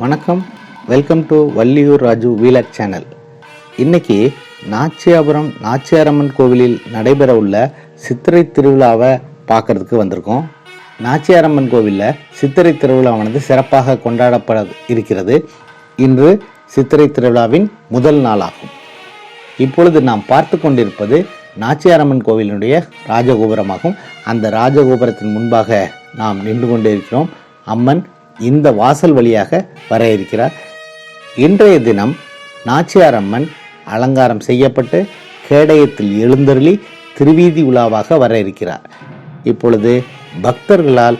வணக்கம். Welcome to Valliyur Raju vlog channel இன்னைக்கு நாச்சியாபுரம் நாச்சியாரம்மன் கோவிலில் நடைபெற உள்ள சித்திரை திருவிழாவை பார்க்கறதுக்கு வந்திருக்கோம். நாச்சியாரம்மன் கோவிலில் சித்திரை திருவிழாவானது சிறப்பாக கொண்டாடப்பட இருக்கிறது. இன்று சித்திரை திருவிழாவின் முதல் நாளாகும். இப்பொழுது நாம் பார்த்து கொண்டிருப்பது நாச்சியாரம்மன் கோவிலினுடைய ராஜகோபுரமாகும். அந்த ராஜகோபுரத்தின் முன்பாக நாம் நின்று கொண்டிருக்கிறோம் அம்மன் இந்த வாசல் வழியாக வர இருக்கிறார். இன்றைய தினம் நாச்சியார் அம்மன் அலங்காரம் செய்யப்பட்டு கேடயத்தில் எழுந்தருளி திருவீதி உலாவாக வர இருக்கிறார். இப்பொழுது பக்தர்களால்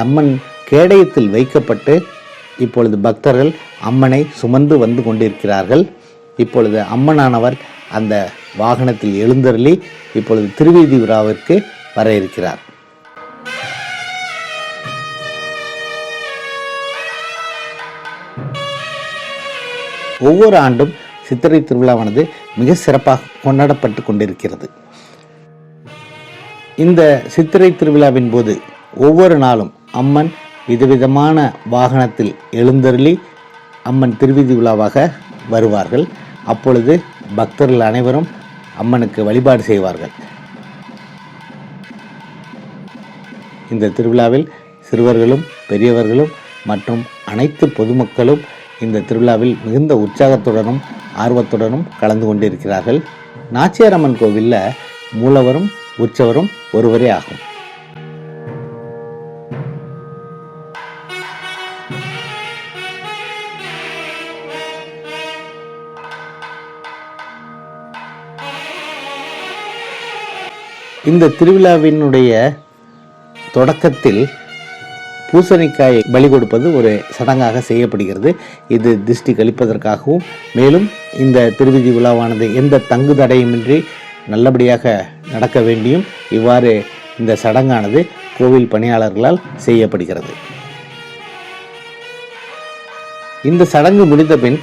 அம்மன் கேடயத்தில் வைக்கப்பட்டு இப்பொழுது பக்தர்கள் அம்மனை சுமந்து வந்து கொண்டிருக்கிறார்கள். இப்பொழுது அம்மனானவர் அந்த வாகனத்தில் எழுந்தருளி இப்பொழுது திருவீதி உலாவிற்கு வர இருக்கிறார். ஒவ்வொரு ஆண்டும் சித்திரை திருவிழாவானது மிக சிறப்பாக கொண்டாடப்பட்டு கொண்டிருக்கிறது. இந்த சித்திரை திருவிழாவின் போது ஒவ்வொரு நாளும் அம்மன் விதவிதமான வாகனத்தில் எழுந்தருளி அம்மன் திருவிதி விழாவாக வருவார்கள். அப்பொழுது பக்தர்கள் அனைவரும் அம்மனுக்கு வழிபாடு செய்வார்கள். இந்த திருவிழாவில் சிறுவர்களும் பெரியவர்களும் மற்றும் அனைத்து பொதுமக்களும் இந்த திருவிழாவில் மிகுந்த உற்சாகத்துடனும் ஆர்வத்துடனும் கலந்து கொண்டிருக்கிறார்கள். நாச்சியாரம்மன் கோவிலில் மூலவரும் உற்சவரும் ஒருவரே ஆகும். இந்த திருவிழாவினுடைய தொடக்கத்தில் பூசணிக்காயை பலி கொடுப்பது ஒரு சடங்காக செய்யப்படுகிறது. இது திருஷ்டி கழிப்பதற்காகவும் மேலும் இந்த திருவிதி விழாவானது எந்த தங்கு தடையுமின்றி நல்லபடியாக நடக்க வேண்டியும் இவ்வாறு இந்த சடங்கானது கோவில் பணியாளர்களால் செய்யப்படுகிறது. இந்த சடங்கு முடிந்த பின்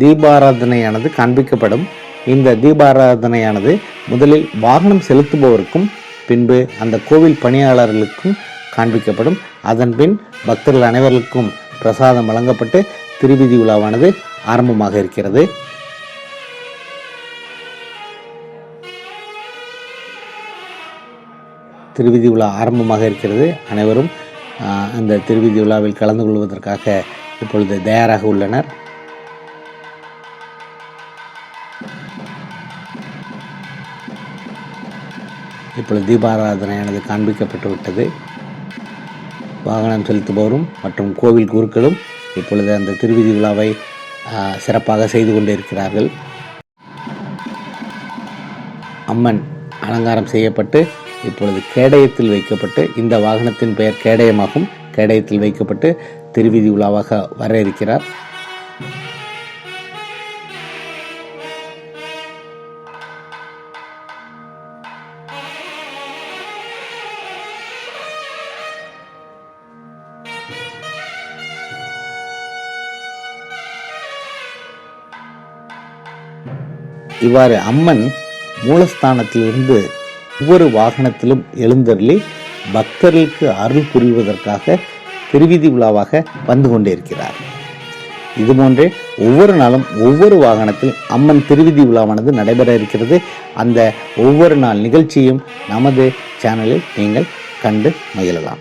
தீபாராதனையானது காண்பிக்கப்படும். இந்த தீபாராதனையானது முதலில் வாகனம் செலுத்துபவருக்கும் பின்பு அந்த கோவில் பணியாளர்களுக்கும் காண்பிக்கப்படும். அதன் பின் பக்தர்கள் அனைவருக்கும் பிரசாதம் வழங்கப்பட்டு திருவிதி உலாவானது ஆரம்பமாக இருக்கிறது. திருவிதி விழா ஆரம்பமாக இருக்கிறது. அனைவரும் அந்த திருவிதி விழாவில் கலந்து கொள்வதற்காக இப்பொழுது தயாராக உள்ளனர். இப்பொழுது தீபாராதனையானது காண்பிக்கப்பட்டு விட்டது வாகனம் செலுத்துபவரும் மற்றும் கோவில் குருக்களும் இப்பொழுது அந்த திருவிதி விழாவை ஆஹ், சிறப்பாக செய்து கொண்டிருக்கிறார்கள். அம்மன் அலங்காரம் செய்யப்பட்டு இப்பொழுது கேடயத்தில் வைக்கப்பட்டு இந்த வாகனத்தின் பெயர் கேடயமாகும். கேடயத்தில் வைக்கப்பட்டு திருவிதி விழாவாக வர இருக்கிறார் இவ்வாறு அம்மன் மூலஸ்தானத்திலிருந்து ஒவ்வொரு வாகனத்திலும் எழுந்தருளி பக்தர்களுக்கு அருள் புரிவதற்காக திருவிதி விழாவாக வந்து கொண்டிருக்கிறார். இதுபோன்றே ஒவ்வொரு நாளும் ஒவ்வொரு வாகனத்தில் அம்மன் திருவிதி விழாவானது நடைபெற இருக்கிறது. அந்த ஒவ்வொரு நாள் நிகழ்ச்சியும் நமது சேனலில் நீங்கள் கண்டு மகிழலாம்.